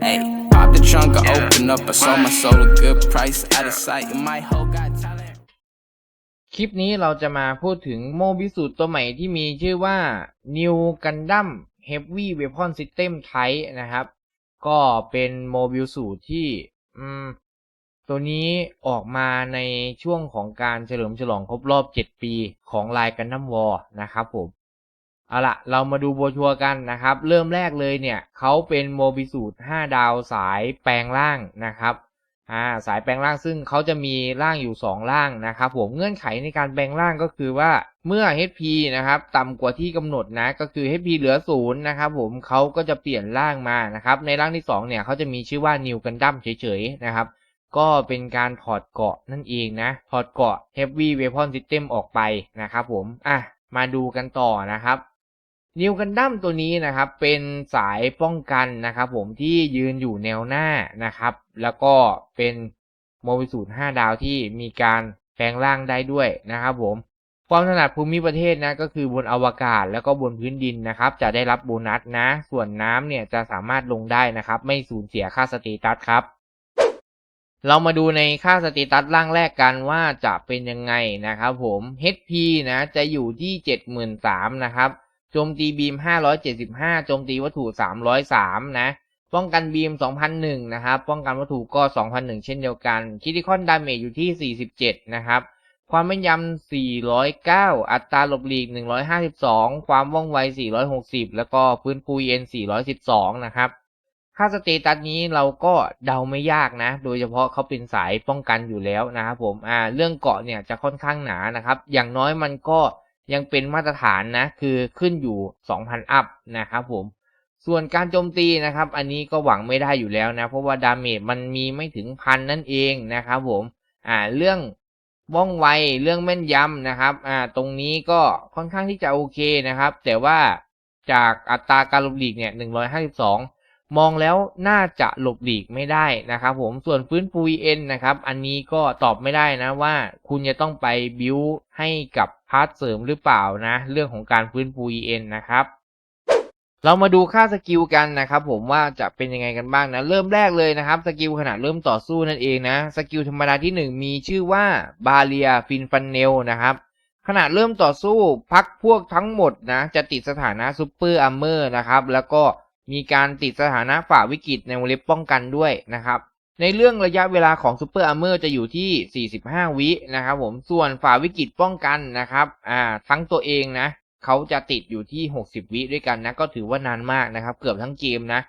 Hey, pop the trunk, I open up. I sold my soul a good price. Out of sight, my whole got talent. คลิปนี้เราจะมาพูดถึงโมบิสูตรตัวใหม่ที่มีชื่อว่า New Gundam Heavy Weapon System Type นะครับ ก็เป็นโมบิลสูตรที่อืมตัวนี้ออกมาในช่วงของการเฉลิมฉลองครบรอบ 7 ปีของลาย Gundam War นะครับผม เอาละเรามาดูโบชัวกันนะครับ เริ่มแรกเลยเนี่ยเขาเป็นโมบิสูตร5ดาวสายแปลงร่างนะครับอ่าสายแปลงร่างซึ่งเขาจะมีร่างอยู่ 2 ร่างนะครับผมเงื่อนไขในการแปลงร่างก็คือว่าเมื่อ HP นะครับต่ำกว่าที่กำหนดนะก็คือ HP เหลือศูนย์นะครับผมเขาก็จะเปลี่ยนร่างมานะครับในร่างที่2เนี่ยเขาจะมีชื่อว่า New Gundam เฉยๆนะครับก็เป็นการถอดเกาะนั่นเองนะถอดเกาะ Heavy Weapon System ออกไปนะครับผมอะมาดูกันต่อนะครับ นิวกันดั้มตัวนี้นะครับเป็นสายป้องกันนะครับผมที่ยืนอยู่แนวหน้านะครับ แล้วก็เป็นโมบิสูตร5ดาวที่มีการแปลงร่างได้ด้วยนะครับผมความถนัดภูมิประเทศนะก็คือบนอวกาศแล้วก็บนพื้นดินนะครับ จะได้รับโบนัสนะ ส่วนน้ำเนี่ยจะสามารถลงได้นะครับ ไม่สูญเสียค่าสเตตัสครับ เรามาดูในค่าสเตตัสร่างแรกกันว่าจะเป็นยังไงนะครับผม HP นะจะอยู่ที่ 73,000นะครับ โจมตีบีม 575 โจมตีวัตถุ 303 นะ ป้องกันบีม 2,001 นะครับ ป้องกันวัตถุก็ 2,001 เช่นเดียวกัน คิติคอนดาเมจอยู่ที่ 47 นะครับ ความแม่นยำ 409 อัตราหลบหลีก 152 ความว่องไว 460 แล้วก็พื้นฟูเย็น 412 นะครับค่าสเตตัสนี้เราก็เดาไม่ยากนะ โดยเฉพาะเขาเป็นสายป้องกันอยู่แล้วนะครับผม อ่า เรื่องเกาะเนี่ยจะค่อนข้างหนานะครับ อย่างน้อยมันก็ ยังเป็นมาตรฐานนะ คือขึ้นอยู่ 2,000 อัพนะครับผม ส่วนการโจมตีนะครับ อันนี้ก็หวังไม่ได้อยู่แล้วนะ เพราะว่าดาเมจมันมีไม่ถึงพันนั่นเองนะครับผม อ่า เรื่องว่องไว เรื่องแม่นยำนะครับ อ่า ตรงนี้ก็ค่อนข้างที่จะโอเคนะครับ แต่ว่าจากอัตราการหลบหลีกเนี่ย 152 มองแล้วน่าจะหลบหลีกไม่ได้นะครับผมส่วนฟื้นฟู EN นะครับ อันนี้ก็ตอบไม่ได้นะว่าคุณจะต้องไปบิวให้กับพาร์ทเสริมหรือเปล่านะ เรื่องของการฟื้นฟู EN นะครับ เรามาดูค่าสกิลกันนะครับผมว่าจะเป็นยังไงกันบ้างนะ เริ่มแรกเลยนะครับสกิลขณะเริ่มต่อสู้นั่นเองนะสกิลธรรมดาที่ 1 มีชื่อว่าบาเลียฟินฟันเนลนะครับขณะเริ่มต่อสู้พักพวกทั้งหมดนะจะติดสถานะซูเปอร์อัมเมอร์นะครับแล้วก็ มีการติดสถานะฝ่าวิกฤตในวงเล็บป้องกันด้วยนะครับในเรื่องระยะเวลาของซูเปอร์อัมเมอร์จะอยู่ที่ 45 วินะครับผม ส่วนฝ่าวิกฤตป้องกันนะครับ อ่า ทั้งตัวเองนะ เขาจะติดอยู่ที่ 60 วิด้วยกันนะ ก็ถือว่านานมากนะครับ เกือบทั้งเกมนะ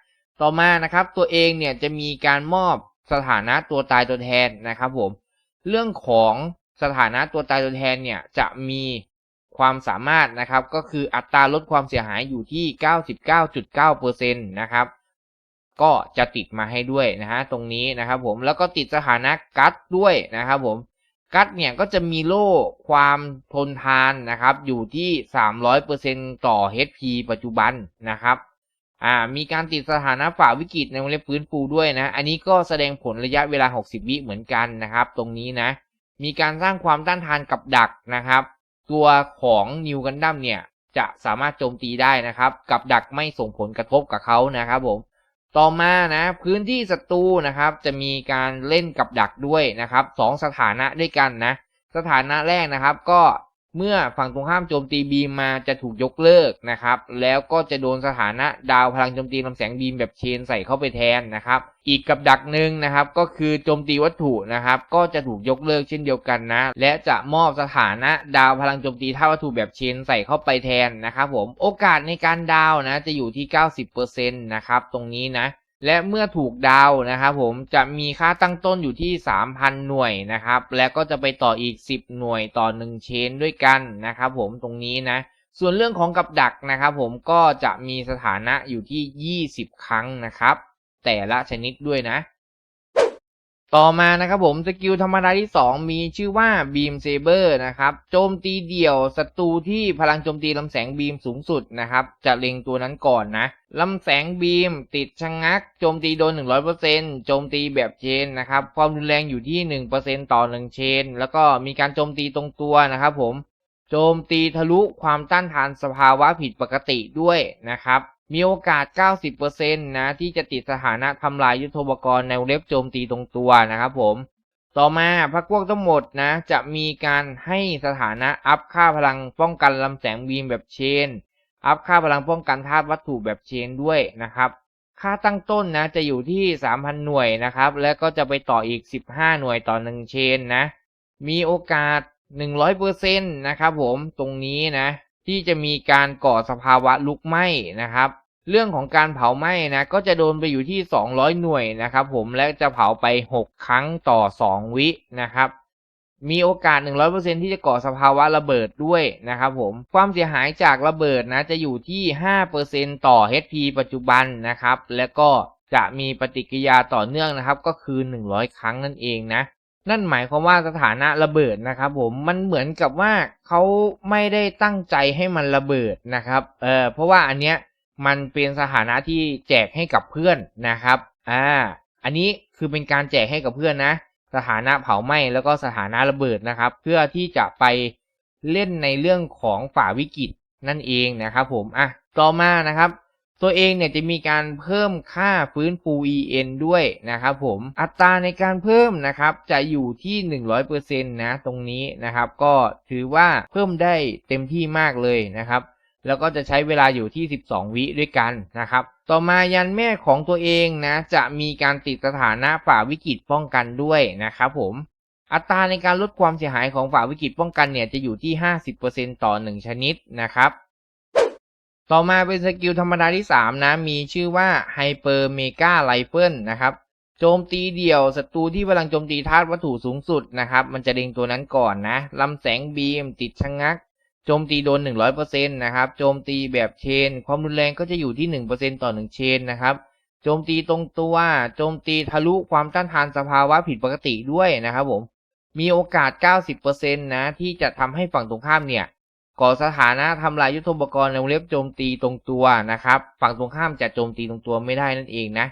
ต่อมานะครับ ตัวเองเนี่ยจะมีการมอบสถานะตัวตายตัวแทนนะครับผม เรื่องของสถานะตัวตายตัวแทนเนี่ยจะมี ความสามารถนะครับ ก็คืออัตราลดความเสียหายอยู่ที่ 99.9%นะครับ ก็จะติดมาให้ด้วยนะฮะตรงนี้นะครับผมแล้วก็ติดสถานะกัดด้วยนะครับผมกัดเนี่ยก็จะมีโล่ความทนทานนะครับ อยู่ที่ 300%ต่อ HP ปัจจุบันนะครับอ่ามีการติดสถานะฝ่าวิกฤตในวงเล็บฟื้นฟูด้วยนะ อันนี้ก็แสดงผลระยะเวลา 60 วิเหมือนกันนะครับ ตรงนี้นะ มีการสร้างความต้านทานกับดักนะครับ ตัวของนิวกันดั้มเนี่ยจะสามารถโจมตีได้นะครับ กับดักไม่ส่งผลกระทบกับเขานะครับผมต่อมานะพื้นที่ศัตรูนะครับจะมีการเล่นกับดักด้วยนะครับสองสถานะด้วยกันนะสถานะแรกนะครับก็ เมื่อฝั่งตรงข้ามโจมตีบีมมาจะถูกยกเลิกนะครับ แล้วก็จะโดนสถานะดาวพลังโจมตีลำแสงบีมแบบเชนใส่เข้าไปแทนนะครับ อีกกับดักหนึ่งนะครับ ก็คือโจมตีวัตถุนะครับ ก็จะถูกยกเลิกเช่นเดียวกันนะ และจะมอบสถานะดาวพลังโจมตีท่าวัตถุแบบเชนใส่เข้าไปแทนนะครับผมโอกาสในการดาวนะจะอยู่ที่ 90%นะครับตรงนี้นะ และเมื่อถูกดาวนะครับผมจะมีค่าตั้งต้นอยู่ที่ 3,000 หน่วยนะครับ และก็จะไปต่ออีก 10 หน่วยต่อ 1 เชนด้วยกันนะครับผมตรงนี้นะ ส่วนเรื่องของกับดักนะครับผมก็จะมีสถานะอยู่ที่ 20 ครั้งนะครับ แต่ละชนิดด้วยนะ ต่อมานะครับผมสกิลธรรมดาที่ 2 มีชื่อว่าบีมเซเบอร์นะครับโจมตีเดี่ยวศัตรูที่พลังโจมตีลำแสงบีมสูงสุดนะครับจะเล็งตัวนั้นก่อนนะลำแสงบีมติดชะงงักโจมตีโดน 100%โจมตีแบบเชนนะครับความรุนแรงอยู่ที่ 1%ต่อ 1 เชน แล้วก็มีการโจมตีตรงตัวนะครับผมโจมตีทะลุความต้านทานสภาวะผิดปกติด้วยนะครับ มีโอกาส 90%นะที่จะติดสถานะทำลายยุทโธปกรณ์ในวเล็บโจมตีตรงตัวนะครับผม ต่อมาพักพวกทั้งหมดนะจะมีการให้สถานะอัพค่าพลังป้องกันลำแสงบีมแบบเชน อัพค่าพลังป้องกันธาตุวัตถุแบบเชนด้วยนะครับ ค่าตั้งต้นนะจะอยู่ที่ 3,000 หน่วยนะครับ และก็จะไปต่ออีก 15 หน่วยต่อ 1 เชนนะ มีโอกาส 100%นะครับผมตรงนี้นะ ที่จะมีการก่อสภาวะลุกไหม้นะครับเรื่องของการเผาไหม้นะก็จะโดนไปอยู่ที่ 200 หน่วยนะครับผมและจะเผาไป 6 ครั้งต่อ 2 วินะครับมีโอกาส 100%ที่จะก่อสภาวะระเบิดด้วยนะครับผมความเสียหายจากระเบิดนะจะอยู่ที่ 5%ต่อ HP ปัจจุบันนะครับ และก็จะมีปฏิกิริยาต่อเนื่องนะครับก็คือ 100 ครั้งนั่นเองนะ นั่นหมายความว่าสถานะระเบิดนะครับผมมันเหมือนกับว่าเขาไม่ได้ตั้งใจให้มันระเบิดนะครับเออเพราะว่าอันเนี้ยมันเป็นสถานะที่แจกให้กับเพื่อนนะครับอ่าอันนี้คือเป็นการแจกให้กับเพื่อนนะ สถานะเผาไหม้แล้วก็สถานะระเบิดนะครับ เพื่อที่จะไปเล่นในเรื่องของฝ่าวิกฤตนั่นเองนะครับผมอะต่อมานะครับ ตัวเองเนี่ยจะมีการเพิ่มค่าฟื้นฟู EN ด้วยนะครับผมอัตราในการเพิ่มนะครับจะอยู่ที่ 100%นะตรงนี้นะครับ ก็ถือว่าเพิ่มได้เต็มที่มากเลยนะครับ แล้วก็จะใช้เวลาอยู่ที่ 12 วิด้วยกันนะครับ ต่อมายันแม่ของตัวเองนะจะมีการติดสถานะฝ่าวิกฤตป้องกันด้วยนะครับผมอัตราในการลดความเสียหายของฝ่าวิกฤตป้องกันเนี่ยจะอยู่ที่ 50%ต่อ 1 ชนิดนะครับ ต่อมาเป็นสกิลธรรมดาที่ 3 นะ มีชื่อว่า Hyper Mega Rifle นะครับ โจมตีเดี่ยวศัตรูที่พลังโจมตีธาตุวัตถุสูงสุดนะครับ มันจะเล็งตัวนั้นก่อนนะลำแสงบีมติดชะงงัก โจมตีโดน 100%นะครับ โจมตีแบบเชน ความรุนแรงก็จะอยู่ที่ 1%ต่อ 1 เชนนะครับ โจมตีตรงตัว โจมตีทะลุความต้านทานสภาวะผิดปกติด้วยนะครับผม มีโอกาส 90%นะที่จะทำให้ฝั่งตรงข้ามเนี่ย ก่อสถานะทำลายยุทโธปกรณ์ในวงเล็บโจมตีตรงตัวนะครับ ฝั่งตรงข้ามจะโจมตีตรงตัวไม่ได้นั่นเองนะ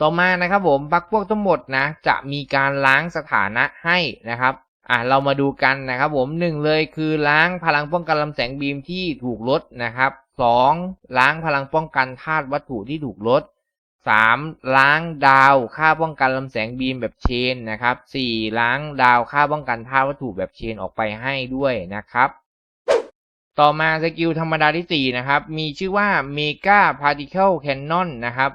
ต่อมานะครับผมบักพวกทั้งหมดนะ จะมีการล้างสถานะให้นะครับอะเรามาดูกันนะครับผมหนึ่งเลยคือล้างพลังป้องกันลำแสงบีมที่ถูกลดนะครับสองล้างพลังป้องกันธาตุวัตถุที่ถูกลดสามล้างดาวค่าป้องกันลำแสงบีมแบบเชนนะครับสี่ล้างดาวค่าป้องกันธาตุวัตถุแบบเชนออกไปให้ด้วยนะครับ ต่อมาสกิลธรรมดาที่ 4 นะครับ มีชื่อว่า Mega Particle Cannon นะครับ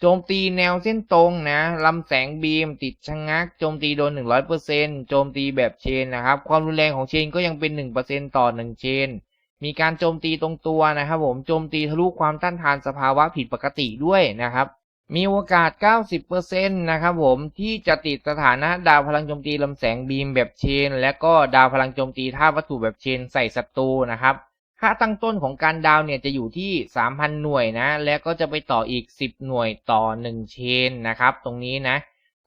โจมตีแนวเส้นตรงนะลำแสงบีมติดชะงงัก โจมตีโดน 100%โจมตีแบบเชนนะครับ ความรุนแรงของเชนก็ยังเป็น 1%ต่อ 1 เชน มีการโจมตีตรงตัวนะครับผม โจมตีทะลุความต้านทานสภาวะผิดปกติด้วยนะครับมีโอกาส 90%นะครับผมที่จะติดสถานะดาวพลังโจมตีลำแสงบีมแบบเชน และก็ดาวพลังโจมตีท่าวัตถุแบบเชนใส่ศัตรูนะครับ ค่าตั้งต้นของการดาวเนี่ยจะอยู่ที่ 3,000 หน่วยนะ และก็จะไปต่ออีก 10 หน่วยต่อ 1 เชนนะครับ ตรงนี้นะ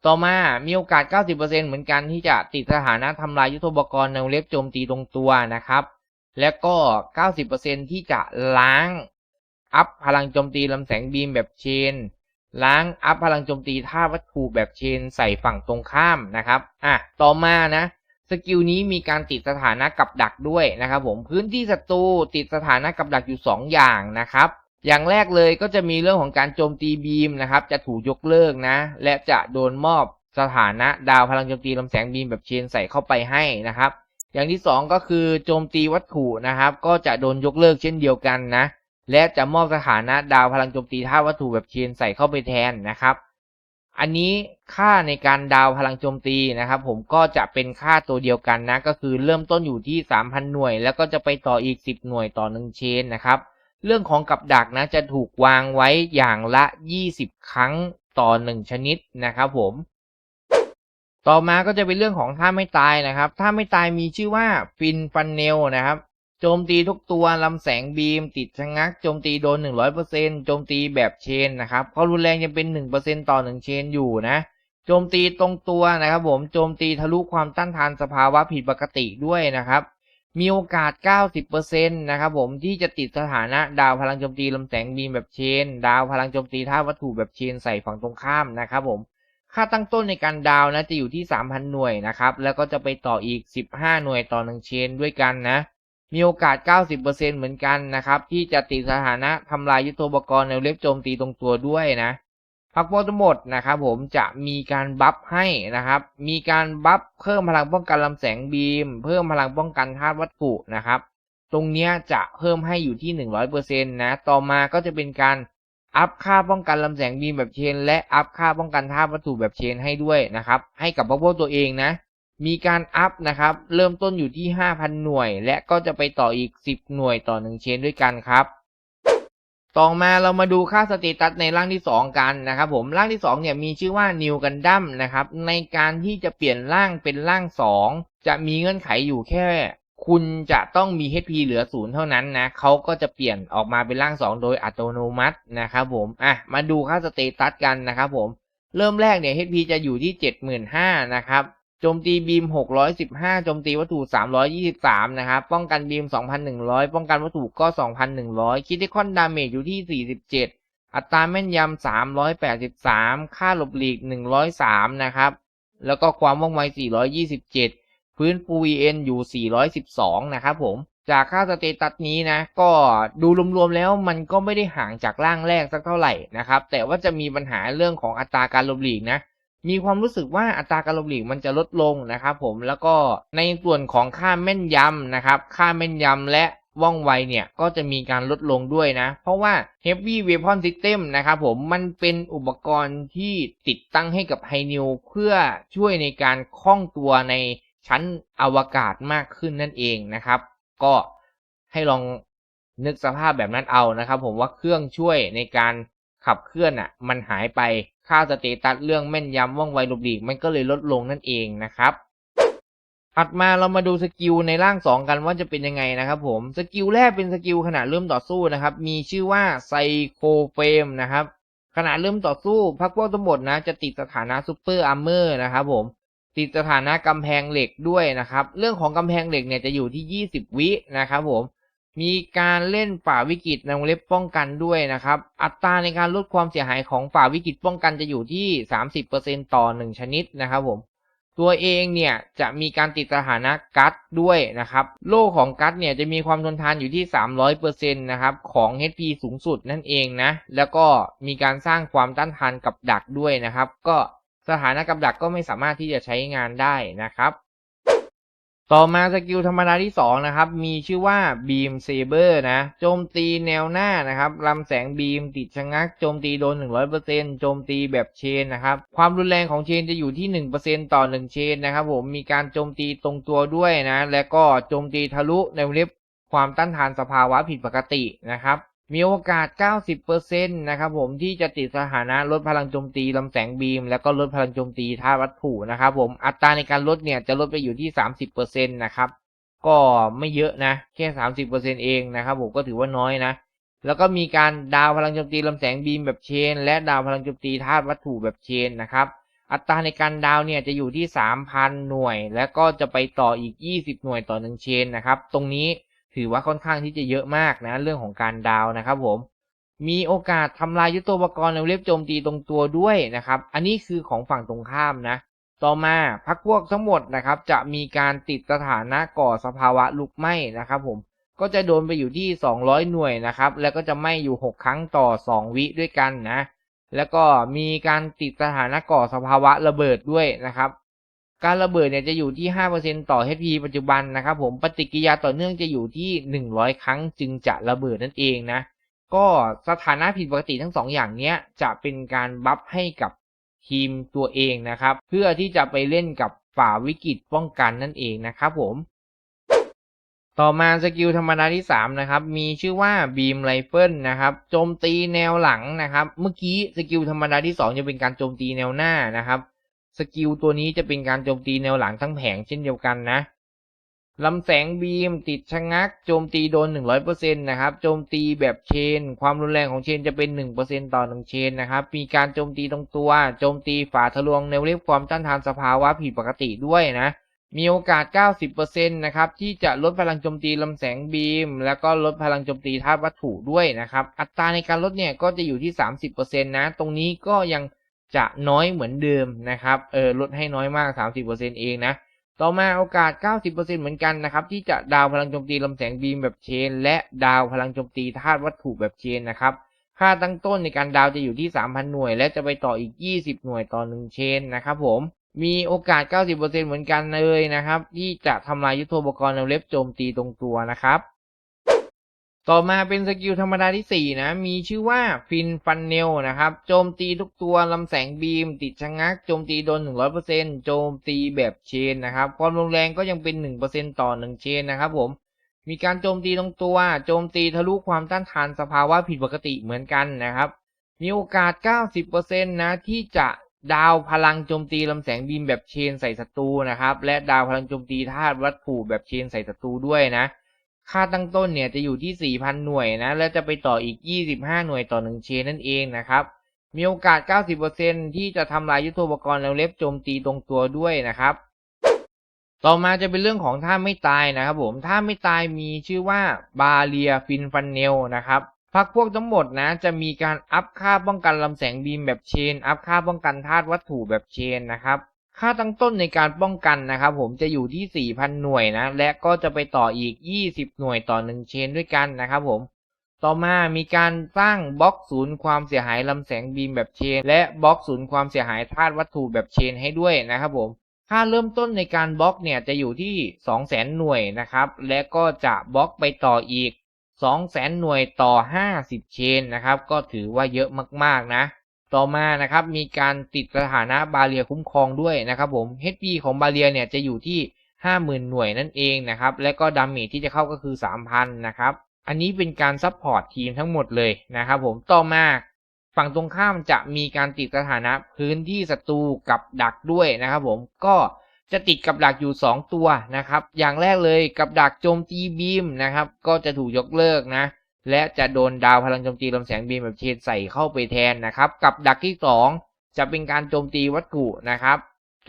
ต่อมา มีโอกาส 90%เหมือนกันที่จะติดสถานะทำลายยุทโธปกรณ์ในวเล็บโจมตีตรงตัวนะครับ และก็ 90%ที่จะล้าง อัพพลังโจมตีลำแสงบีมแบบเชน ล้างอัพพลังโจมตีท่าวัตถุแบบเชนใส่ฝั่งตรงข้ามนะครับ อะ ต่อมานะ สกิลนี้มีการติดสถานะกับดักด้วยนะครับผมพื้นที่ศัตรูติดสถานะกับดักอยู่ 2 อย่างนะครับอย่างแรกเลยก็จะมีเรื่องของการโจมตีบีมนะครับ จะถูกยกเลิกนะ และจะโดนมอบสถานะดาวพลังโจมตีลำแสงบีมแบบเชนใส่เข้าไปให้นะครับ อย่างที่ 2 ก็คือโจมตีวัตถุนะครับ ก็จะโดนยกเลิกเช่นเดียวกันนะ และจะมอบสถานะดาวพลังโจมตีท่าวัตถุแบบเชนใส่เข้าไปแทนนะครับ อันนี้ ค่าในการดาวพลังโจมตีนะครับผมก็จะเป็นค่าตัวเดียวกันนะ ก็คือเริ่มต้นอยู่ที่ 3,000 หน่วย แล้วก็จะไปต่ออีก 10 หน่วยต่อ 1 เชนนะครับ เรื่องของกับดักนะจะถูกวางไว้อย่างละ 20 ครั้งต่อ 1 ชนิดนะครับผม ต่อมาก็จะเป็นเรื่องของท่าไม่ตายนะครับท่าไม่ตายมีชื่อว่าฟินฟันเนลนะครับโจมตีทุกตัวลำแสงบีม ติดชะงักโจมตีโดน 100%โจมตีแบบเชนนะครับควารุนแรงยังเป็น 1%ต่อ 1 เชนอยู่นะ โจมตีตรงตัวนะครับผมโจมตีทะลุความต้านทานสภาวะผิดปกติด้วยนะครับ มีโอกาส 90%นะครับผมที่จะติดสถานะดาวพลังโจมตีลำแสงบีมแบบเชน ดาวพลังโจมตีท่าวัตถุแบบเชนใส่ฝั่งตรงข้ามนะครับผมค่าตั้งต้นในการดาวนะจะอยู่ที่ 3,000 หน่วยนะครับ แล้วก็จะไปต่ออีก 15 หน่วยต่อ 1 เชนด้วยกันนะ มีโอกาส 90%เหมือนกันนะครับ ที่จะติดสถานะทำลายยุทโธปกรณ์ในเล็บโจมตีตรงตัวด้วยนะ พักโปรทั้งหมดนะครับผมจะมีการบัฟให้นะครับ มีการบัฟเพิ่มพลังป้องกันลำแสงบีม เพิ่มพลังป้องกันธาตุวัตถุนะครับ ตรงนี้จะเพิ่มให้อยู่ที่ 100%นะ ต่อมาก็จะเป็นการอัพค่าป้องกันลำแสงบีมแบบเชน และอัพค่าป้องกันธาตุวัตถุแบบเชนให้ด้วยนะครับ ให้กับพวกตัวเองนะ มีการอัพนะครับ เริ่มต้นอยู่ที่ 5,000 หน่วย และก็จะไปต่ออีก 10 หน่วยต่อ 1 เชนด้วยกันครับ ต่อมาเรามาดูค่าสเตตัสในร่างที่ 2 กันนะครับผมร่างที่2เนี่ยมีชื่อว่า New Gundam นะครับในการที่จะเปลี่ยนร่างเป็นร่าง 2 จะมีเงื่อนไขอยู่แค่ คุณจะต้องมี HP เหลือศูนย์เท่านั้นนะเขาก็จะเปลี่ยนออกมาเป็นร่าง 2 โดยอัตโนมัตินะครับผมอะมาดูค่าสเตตัสกันนะครับผมเริ่มแรกเนี่ย HP จะอยู่ที่ 75,000นะครับ โจมตีบีม 615 โจมตีวัตถุ 323 นะครับ ป้องกันบีม 2,100 ป้องกันวัตถุก็ 2,100 คิดที่คอนดาเมจอยู่ที่ 47 อัตราแม่นยำ 383 ค่าหลบหลีก 103 นะครับ แล้วก็ความว่องไว 427 พื้นปู VN อยู่ 412 นะครับผม จากค่าสเตตัสนี้นะ ก็ดูรวมๆแล้วมันก็ไม่ได้ห่างจากร่างแรกสักเท่าไหร่นะครับ แต่ว่าจะมีปัญหาเรื่องของอัตราการหลบหลีกนะ มีความรู้สึกว่าอัตราการหลบหลีกมันจะลดลงนะครับผมแล้วก็ในส่วนของค่าแม่นยำนะครับค่าแม่นยำและว่องไวเนี่ยก็จะมีการลดลงด้วยนะ เพราะว่า Heavy Weapon System นะครับผมมันเป็นอุปกรณ์ที่ติดตั้งให้กับไฮนิวเพื่อช่วยในการคล่องตัวในชั้นอวกาศมากขึ้นนั่นเองนะครับ ก็ให้ลองนึกสภาพแบบนั้นเอานะครับ ผมว่าเครื่องช่วยในการขับเคลื่อนอะมันหายไป ค่าสเตตัสเรื่องแม่นยำว่องไวหลบหลีกมันก็เลยลดลงนั่นเองนะครับถัดมาเรามาดูสกิลในร่าง 2 กันว่าจะเป็นยังไงนะครับผมสกิลแรกเป็นสกิลขณะเริ่มต่อสู้นะครับ มีชื่อว่าไซโคเฟมนะครับขณะเริ่มต่อสู้พักพวกทั้งหมดนะจะติดสถานะซูเปอร์อาร์เมอร์นะครับผมติดสถานะกำแพงเหล็กด้วยนะครับ เรื่องของกำแพงเหล็กเนี่ยจะอยู่ที่ 20 วินะครับผม มีการเล่นฝ่าวิกฤตในวงเล็บป้องกันด้วยนะครับ อัตราในการลดความเสียหายของฝ่าวิกฤตป้องกันจะอยู่ที่ 30%ต่อ 1 ชนิดนะครับผม ตัวเองเนี่ยจะมีการติดสถานะกัดด้วยนะครับ โล่ของกัดเนี่ยจะมีความทนทานอยู่ที่ 300%นะครับของ HP สูงสุดนั่นเองนะ แล้วก็มีการสร้างความต้านทานกับดักด้วยนะครับ ก็สถานะกับดักก็ไม่สามารถที่จะใช้งานได้นะครับ ต่อมาสกิลธรรมดาที่ 2 นะครับ มีชื่อว่า Beam Saber นะ โจมตีแนวหน้านะครับลำแสงบีมติดชะงัก โจมตีโดน 100%โจมตีแบบเชนนะครับ ความรุนแรงของเชนจะอยู่ที่ 1%ต่อ 1 เชนนะครับผม มีการโจมตีตรงตัวด้วยนะ และก็โจมตีทะลุในวงเล็บความต้านทานสภาวะผิดปกตินะครับ มีโอกาส 90%นะครับผมที่จะติดสถานะลดพลังโจมตีลำแสงบีม แล้วก็ลดพลังโจมตีธาตุวัตถุนะครับผมอัตราในการลดเนี่ยจะลดไปอยู่ที่ 30%นะครับก็ไม่เยอะนะ แค่ 30%เองนะครับผมก็ถือว่าน้อยนะ แล้วก็มีการดาวพลังโจมตีลำแสงบีมแบบเชน และดาวพลังโจมตีธาตุวัตถุแบบเชนนะครับอัตราในการดาวเนี่ยจะอยู่ที่ 3,000 หน่วย แล้วก็จะไปต่ออีก 20 หน่วยต่อ1เชนนะครับ ตรงนี้ ถือว่าค่อนข้างที่จะเยอะมากนะเรื่องของการดาวนะครับผม มีโอกาสทำลายยุทธปกรณ์ในเล็บโจมตีตรงตัวด้วยนะครับ อันนี้คือของฝั่งตรงข้ามนะ ต่อมาพักพวกทั้งหมดนะครับ จะมีการติดสถานะก่อสภาวะลุกไหม้นะครับผมก็จะโดนไปอยู่ที่ 200 หน่วยนะครับ แล้วก็จะไหม้อยู่ 6 ครั้งต่อ 2 วิด้วยกันนะ แล้วก็มีการติดสถานะก่อสภาวะระเบิดด้วยนะครับ การระเบิดเนี่ยจะอยู่ที่ 5%ต่อ HP ปัจจุบันนะครับผมปฏิกิริยาต่อเนื่องจะอยู่ที่ 100 ครั้งจึงจะระเบิดนั่นเองนะ ก็สถานะผิดปกติทั้งสองอย่างเนี้ยจะเป็นการบัฟให้กับทีมตัวเองนะครับ เพื่อที่จะไปเล่นกับฝ่าวิกฤตป้องกันนั่นเองนะครับผม ต่อมาสกิลธรรมดาที่ 3 นะครับ มีชื่อว่า Beam Rifle นะครับโจมตีแนวหลังนะครับ เมื่อกี้สกิลธรรมดาที่ 2 จะเป็นการโจมตีแนวหน้านะครับ สกิลตัวนี้จะเป็นการโจมตีแนวหลังทั้งแผงเช่นเดียวกันนะลำแสงบีมติดชะงัก โจมตีโดน 100%นะครับ โจมตีแบบเชน ความรุนแรงของเชนจะเป็น 1%ต่อ 1 เชนนะครับ มีการโจมตีตรงตัว โจมตีฝาทะลวงในเรียกความต้านทานสภาวะผิดปกติด้วยนะ มีโอกาส 90%นะครับ ที่จะลดพลังโจมตีลำแสงบีม แล้วก็ลดพลังโจมตีธาตุวัตถุด้วยนะครับ อัตราในการลดเนี่ยก็จะอยู่ที่ 30%นะ ตรงนี้ก็ยัง จะน้อยเหมือนเดิมนะครับเออลดให้น้อยมาก 30%เองนะ ต่อมาโอกาส 90%เหมือนกันนะครับ ที่จะดาวพลังโจมตีลำแสงบีมแบบเชน และดาวพลังโจมตีธาตุวัตถุแบบเชนนะครับค่าตั้งต้นในการดาวจะอยู่ที่ 3,000 หน่วย และจะไปต่ออีก 20 หน่วยต่อ 1 เชนนะครับผมมีโอกาส 90%เหมือนกันเลยนะครับ ที่จะทำลายยุทโธปกรณ์แนเล็บโจมตีตรงตัวนะครับ ต่อมาเป็นสกิลธรรมดาที่ 4 นะ มีชื่อว่าฟินฟันเนลนะครับ โจมตีทุกตัวลำแสงบีม ติดชะงัก โจมตีโดน 100%โจมตีแบบเชนนะครับ ความรุนแรงก็ยังเป็น 1%ต่อ 1 เชนนะครับผม มีการโจมตีตรงตัว โจมตีทะลุความต้านทานสภาวะผิดปกติเหมือนกันนะครับ มีโอกาส 90%นะที่จะดาวพลังโจมตีลำแสงบีมแบบเชนใส่ศัตรูนะครับ และดาวพลังโจมตีธาตุวัตถุแบบเชนใส่ศัตรูด้วยนะ ค่าตั้งต้นเนี่ยจะอยู่ที่ 4,000 หน่วยนะ และจะไปต่ออีก 25 หน่วยต่อ 1 เชนนั่นเองนะครับ มีโอกาส 90%ที่จะทำลายยุทโธปกรณ์แล้วเล็บโจมตีตรงตัวด้วยนะครับ ต่อมาจะเป็นเรื่องของท่าไม่ตายนะครับผม ท่าไม่ตายมีชื่อว่าบาเลียฟินฟันเนลนะครับพักพวกทั้งหมดนะ จะมีการอัพค่าป้องกันลำแสงบีมแบบเชน อัพค่าป้องกันธาตุวัตถุแบบเชนนะครับ ค่าตั้งต้นในการป้องกันนะครับผมจะอยู่ที่ 4,000 หน่วยนะ และก็จะไปต่ออีก 20 หน่วยต่อ 1 เชนด้วยกันนะครับผม ต่อมามีการสร้างบล็อกศูนย์ความเสียหายลำแสงบีมแบบเชน และบล็อกศูนย์ความเสียหายธาตุวัตถุแบบเชนให้ด้วยนะครับผม ค่าเริ่มต้นในการบล็อกเนี่ยจะอยู่ที่ 200,000 หน่วยนะครับ และก็จะบล็อกไปต่ออีก 200,000 หน่วยต่อ 50 เชนนะครับ ก็ถือว่าเยอะมากๆนะ ต่อมานะครับมีการติดสถานะบาเรียคุ้มครองด้วยนะครับผม HP ของบาเรียเนี่ยจะอยู่ที่ 50,000 หน่วยนั่นเองนะครับ และก็ดาเมจที่จะเข้าก็คือ 3,000 นะครับ อันนี้เป็นการซัพพอร์ตทีมทั้งหมดเลยนะครับผมต่อมาฝั่งตรงข้ามจะมีการติดสถานะพื้นที่ศัตรูกับดักด้วยนะครับผมก็จะติดกับดักอยู่ 2 ตัวนะครับ อย่างแรกเลยกับดักโจมตีบีมนะครับ ก็จะถูกยกเลิกนะ และจะโดนดาวพลังโจมตีลำแสงบีมแบบเชนใส่เข้าไปแทนนะครับ กับดักที่ 2 จะเป็นการโจมตีวัตถุนะครับ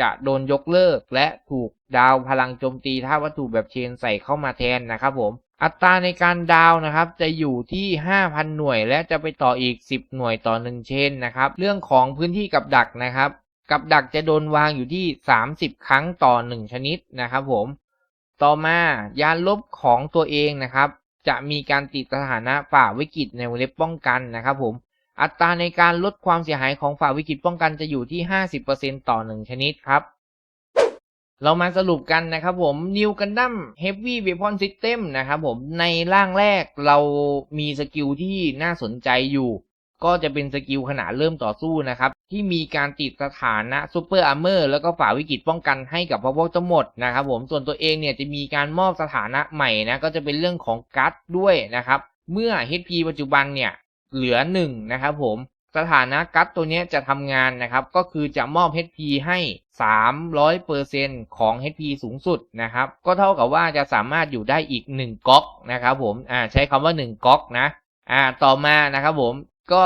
จะโดนยกเลิกและถูกดาวพลังโจมตีท่าวัตถุแบบเชนใส่เข้ามาแทนนะครับผมอัตราในการดาวนะครับจะอยู่ที่ 5,000 หน่วย และจะไปต่ออีก 10 หน่วยต่อ 1 เชนนะครับ เรื่องของพื้นที่กับดักนะครับ กับดักจะโดนวางอยู่ที่ 30 ครั้งต่อ 1 ชนิดนะครับผม ต่อมายานลบของตัวเองนะครับ จะมีการติดสถานะฝ่าวิกฤตในวงเล็บป้องกันนะครับผม อัตราในการลดความเสียหายของฝ่าวิกฤตป้องกันจะอยู่ที่ 50%ต่อ 1 ชนิดครับ เรามาสรุปกันนะครับผม New Gundam Heavy Weapon System นะครับผม ในร่างแรกเรามีสกิลที่น่าสนใจอยู่ ก็จะเป็นสกิลขณะเริ่มต่อสู้นะครับ ที่มีการติดสถานะ Super Armor แล้วก็ฝ่าวิกฤตป้องกันให้กับพวกทั้งหมดนะครับผมส่วนตัวเองเนี่ยจะมีการมอบสถานะใหม่นะก็จะเป็นเรื่องของกัดด้วยนะครับเมื่อ HP ปัจจุบันเนี่ยเหลือ1นะครับผมสถานะกัดตัวนี้จะทำงานนะครับ ก็คือจะมอบ HP ให้ 300%ของ HP สูงสุดนะครับ ก็เท่ากับว่าจะสามารถอยู่ได้อีก 1ก๊อกนะครับผมอ่าใช้คำว่า 1ก๊อกนะอ่าต่อมานะครับผมก็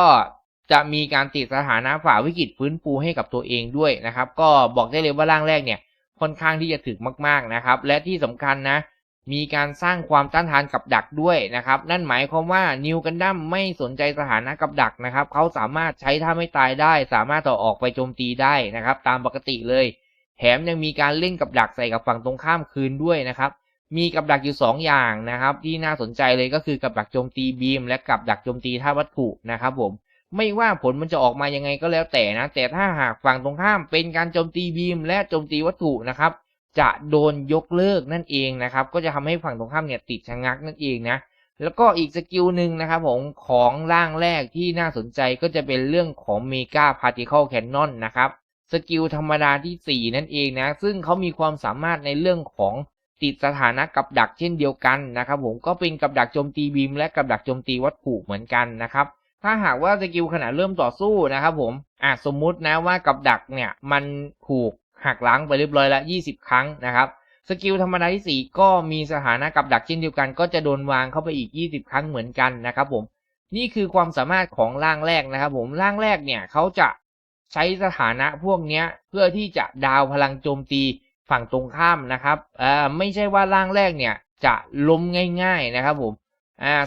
จะมีการติดสถานะฝ่าวิกฤตฟื้นฟูให้กับตัวเองด้วยนะครับ ก็บอกได้เลยว่าร่างแรกเนี่ยค่อนข้างที่จะถึกมากๆนะครับ และที่สำคัญนะมีการสร้างความต้านทานกับดักด้วยนะครับ นั่นหมายความว่านิวกันดั้มไม่สนใจสถานะกับดักนะครับ เขาสามารถใช้ท่าไม่ตายได้ สามารถต่อออกไปโจมตีได้นะครับ ตามปกติเลย แถมยังมีการเล่นกับดักใส่กับฝั่งตรงข้ามคืนด้วยนะครับ มีกับดักอยู่ 2 อย่างนะครับ ที่น่าสนใจเลยก็คือกับดักโจมตีบีม และกับดักโจมตีท่าวัตถุนะครับผม ไม่ว่าผลมันจะออกมายังไงก็แล้วแต่นะ แต่ถ้าหากฝั่งตรงข้ามเป็นการโจมตีบีม และโจมตีวัตถุนะครับ จะโดนยกเลิกนั่นเองนะครับ ก็จะทำให้ฝั่งตรงข้ามเนี่ยติดชะงักนั่นเองนะ แล้วก็อีกสกิลหนึ่งนะครับผมของร่างแรกที่น่าสนใจก็จะเป็นเรื่องของเมกาพาร์ติเคิลแคนนอนนะครับสกิลธรรมดาที่ 4 นั่นเองนะ ซึ่งเขามีความสามารถในเรื่องของติดสถานะกับดักเช่นเดียวกันนะครับผมก็เป็นกับดักโจมตีบีมและกับดักโจมตีวัตถุเหมือนกันนะครับ ถ้าหากว่าสกิลขณะเริ่มต่อสู้นะครับผมอะสมมุตินะว่ากับดักเนี่ยมันถูกหักล้างไปเรียบร้อยละ20 ครั้งนะครับสกิลธรรมดาที่ 4 ก็มีสถานะกับดักเช่นเดียวกัน ก็จะโดนวางเข้าไปอีก 20 ครั้งเหมือนกันนะครับผมนี่คือความสามารถของร่างแรกนะครับผมร่างแรกเนี่ยเขาจะใช้สถานะพวกเนี้ยเพื่อที่จะดาวพลังโจมตีฝั่งตรงข้ามนะครับอ่าไม่ใช่ว่าร่างแรกเนี่ยจะล้มง่าย ๆนะครับผม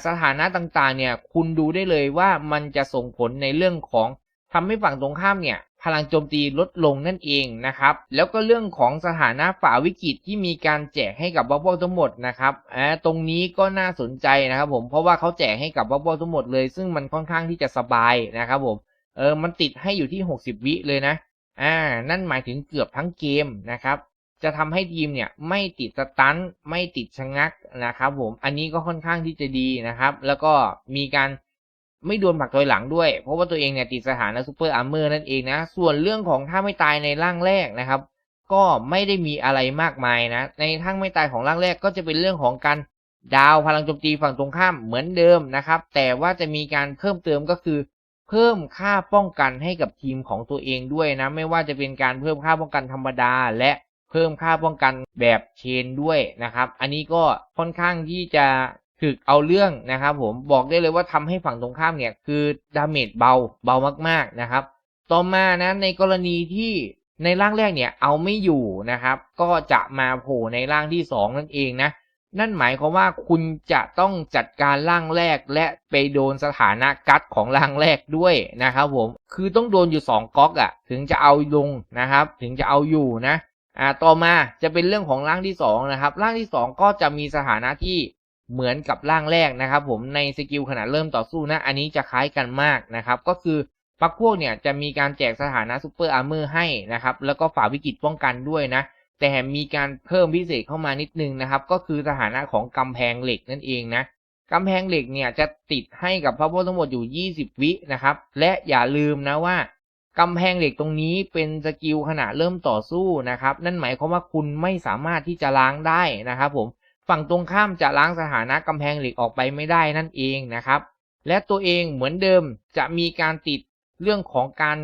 สถานะต่างๆ เนี่ย คุณดูได้เลยว่ามันจะส่งผลในเรื่องของทำให้ฝั่งตรงข้ามเนี่ย พลังโจมตีลดลงนั่นเองนะครับ แล้วก็เรื่องของสถานะฝ่าวิกฤตที่มีการแจกให้กับบัฟเฟิลทั้งหมดนะครับอ่าตรงนี้ก็น่าสนใจนะครับผมเพราะว่าเขาแจกให้กับบัฟเฟิลทั้งหมดเลย ซึ่งมันค่อนข้างที่จะสบายนะครับผมเออมันติดให้อยู่ที่ 60 วิเลยนะอ่านั่นหมายถึงเกือบทั้งเกมนะครับ จะทำให้ทีมเนี่ยไม่ติดสตันไม่ติดชะงักนะครับผมอันนี้ก็ค่อนข้างที่จะดีนะครับ แล้วก็มีการไม่โดนผลักถอยหลังด้วย เพราะว่าตัวเองเนี่ยติดสถานะซูเปอร์อาร์เมอร์นั่นเองนะ ส่วนเรื่องของท่าไม่ตายในร่างแรกนะครับ ก็ไม่ได้มีอะไรมากมายนะ ในทั้งไม่ตายของร่างแรกก็จะเป็นเรื่องของการดาวพลังโจมตีฝั่งตรงข้ามเหมือนเดิมนะครับ แต่ว่าจะมีการเพิ่มเติมก็คือ เพิ่มค่าป้องกันให้กับทีมของตัวเองด้วยนะ ไม่ว่าจะเป็นการเพิ่มค่าป้องกันธรรมดาและ เพิ่มค่าป้องกันแบบเชนด้วยนะครับ อันนี้ก็ค่อนข้างที่จะถึกเอาเรื่องนะครับ ผมบอกได้เลยว่าทำให้ฝั่งตรงข้ามเนี่ยคือดาเมจเบาเบามากๆนะครับ ต่อมานะในกรณีที่ในร่างแรกเนี่ยเอาไม่อยู่นะครับ ก็จะมาโผล่ในร่างที่สองนั่นเองนะนั่นหมายความว่าคุณจะต้องจัดการร่างแรกและไปโดนสถานะกัดของร่างแรกด้วยนะครับผมคือต้องโดนอยู่สองก๊อกอะ่ะถึงจะเอาลงนะครับ ถึงจะเอาอยู่นะ อ่าต่อมาจะเป็นเรื่องของร่างที่สองนะครับร่างที่สองก็จะมีสถานะที่เหมือนกับร่างแรกนะครับ ผมในสกิลขณะเริ่มต่อสู้นะ อันนี้จะคล้ายกันมากนะครับ ก็คือปักพวกเนี่ยจะมีการแจกสถานะซูเปอร์อาร์เมอร์ให้นะครับ แล้วก็ฝ่าวิกฤตป้องกันด้วยนะ แต่มีการเพิ่มพิเศษเข้ามานิดนึงนะครับ ก็คือสถานะของกำแพงเหล็กนั่นเองนะกำแพงเหล็กเนี่ยจะติดให้กับพระพุทธทั้งหมดอยู่ 20 วินะครับ และอย่าลืมนะว่า กำแพงเหล็กตรงนี้เป็นสกิลขณะเริ่มต่อสู้นะครับ นั่นหมายความว่าคุณไม่สามารถที่จะล้างได้นะครับผมฝั่งตรงข้ามจะล้างสถานะกำแพงเหล็กออกไปไม่ได้นั่นเองนะครับ และตัวเองเหมือนเดิมจะมีการติดเรื่องของการ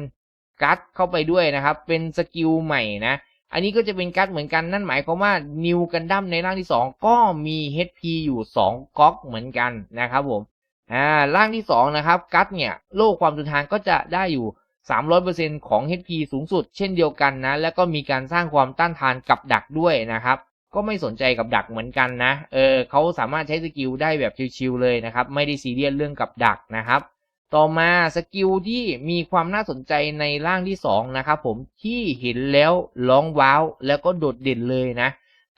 กัดเข้าไปด้วยนะครับ เป็นสกิลใหม่นะอันนี้ก็จะเป็นกัดเหมือนกันนั่นหมายความว่านิวกันดั้มในร่างที่ 2 ก็มี HP อยู่ 2ก๊อกเหมือนกันนะครับผมอ่าร่างที่2นะครับกัดเนี่ยโลกความทุนทานก็จะได้อยู่ 300%ของ HP สูงสุด เช่นเดียวกันนะ แล้วก็มีการสร้างความต้านทานกับดักด้วยนะครับ ก็ไม่สนใจกับดักเหมือนกันนะ เออเขาสามารถใช้สกิลได้แบบชิวๆเลยนะครับ ไม่ได้ซีเรียสเรื่องกับดักนะครับ ต่อมาสกิลที่มีความน่าสนใจในร่างที่2นะครับผมที่เห็นแล้วร้องว้าวแล้วก็โดดเด่นเลยนะ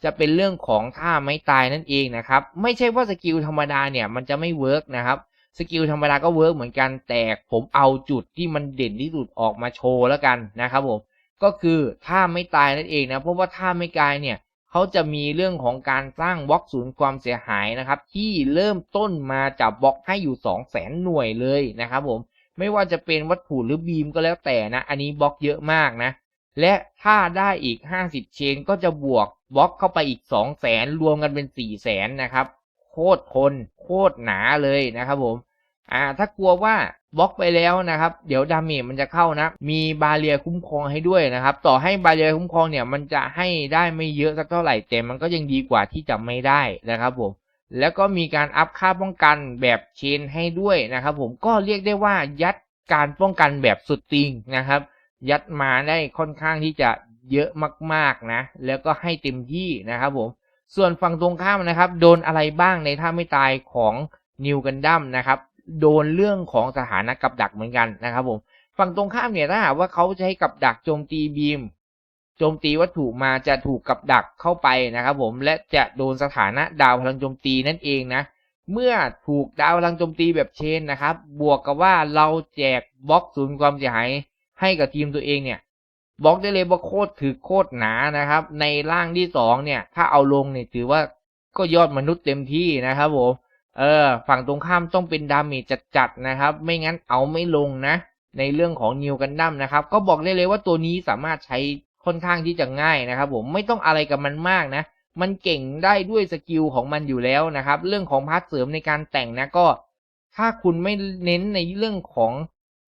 จะเป็นเรื่องของท่าไม้ตายนั่นเองนะครับ ไม่ใช่ว่าสกิลธรรมดาเนี่ยมันจะไม่เวิร์กนะครับ สกิลธรรมดาก็เวิร์กเหมือนกันแต่ผมเอาจุดที่มันเด่นที่สุดออกมาโชว์แล้วกันนะครับผมก็คือท่าไม่ตายนั่นเองนะเพราะว่าท่าไม่ตายเนี่ยเขาจะมีเรื่องของการสร้างบล็อกศูนย์ความเสียหายนะครับ ที่เริ่มต้นมาจากบล็อกให้อยู่2 0 0แสนหน่วยเลยนะครับผมไม่ว่าจะเป็นวัตถุหรือบีมก็แล้วแต่นะ อันนี้บล็อกเยอะมากนะ และถ้าได้อีก 50 เชนก็จะบวกบล็อกเข้าไปอีก 2 0 0แสนรวมกันเป็น 4 0 0แสนนะครับ โคตรทนโคตรหนาเลยนะครับผมอ่าถ้ากลัวว่าบล็อกไปแล้วนะครับ เดี๋ยวดาเมจมันจะเข้านะ มีบาเรียคุ้มครองให้ด้วยนะครับ ต่อให้บาเรียคุ้มครองเนี่ยมันจะให้ได้ไม่เยอะสักเท่าไหร่แต่มันก็ยังดีกว่าที่จะไม่ได้นะครับผมแล้วก็มีการอัพค่าป้องกันแบบเชนให้ด้วยนะครับ ผมก็เรียกได้ว่ายัดการป้องกันแบบสุดติงนะครับ ยัดมาได้ค่อนข้างที่จะเยอะมากๆนะ แล้วก็ให้เต็มที่นะครับผม ส่วนฝั่งตรงข้ามนะครับ โดนอะไรบ้างในท่าไม่ตายของนิวกันดั้มนะครับ โดนเรื่องของสถานะกับดักเหมือนกันนะครับผม ฝั่งตรงข้ามเนี่ยถ้าหากว่าเขาใช้กับดักโจมตีบีม โจมตีวัตถุมาจะถูกกับดักเข้าไปนะครับผมและจะโดนสถานะดาวพลังโจมตีนั่นเองนะ เมื่อถูกดาวพลังโจมตีแบบเชนนะครับ บวกกับว่าเราแจกบล็อกศูนย์ความเสียหายให้กับทีมตัวเองเนี่ย บอกได้เลยว่าโคตรถือโคตรหนานะครับ ในร่างที่สองเนี่ย ถ้าเอาลงเนี่ยถือว่าก็ยอดมนุษย์เต็มที่นะครับผมเออ ฝั่งตรงข้ามต้องเป็นดาเมจจัดๆนะครับ ไม่งั้นเอาไม่ลงนะ ในเรื่องของนิวกันดั้มนะครับ ก็บอกได้เลยว่าตัวนี้สามารถใช้ค่อนข้างที่จะง่ายนะครับ ผมไม่ต้องอะไรกับมันมากนะ มันเก่งได้ด้วยสกิลของมันอยู่แล้วนะครับ เรื่องของพาร์ทเสริมในการแต่งนะก็ ถ้าคุณไม่เน้นในเรื่องของ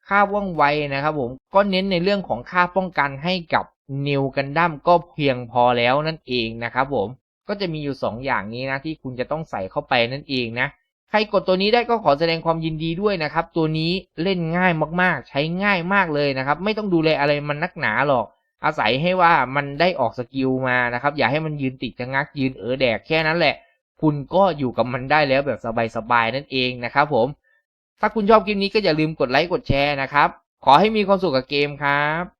ค่าว่องไวนะครับผมก็เน้นในเรื่องของค่าป้องกันให้กับนิวกันดั้มก็เพียงพอแล้วนั่นเองนะครับผมก็จะมีอยู่ 2 อย่างนี้นะที่คุณจะต้องใส่เข้าไปนั่นเองนะใครกดตัวนี้ได้ก็ขอแสดงความยินดีด้วยนะครับ ตัวนี้เล่นง่ายมากๆ ใช้ง่ายมากเลยนะครับ ไม่ต้องดูแลอะไรมันนักหนาหรอก อาศัยให้ว่ามันได้ออกสกิลมานะครับ อย่าให้มันยืนติดจะงักยืนเออแดกแค่นั้นแหละ คุณก็อยู่กับมันได้แล้วแบบสบายๆนั่นเองนะครับผม ถ้าคุณชอบคลิปนี้ก็อย่าลืมกดไลค์กดแชร์นะครับ ขอให้มีความสุขกับเกมครับ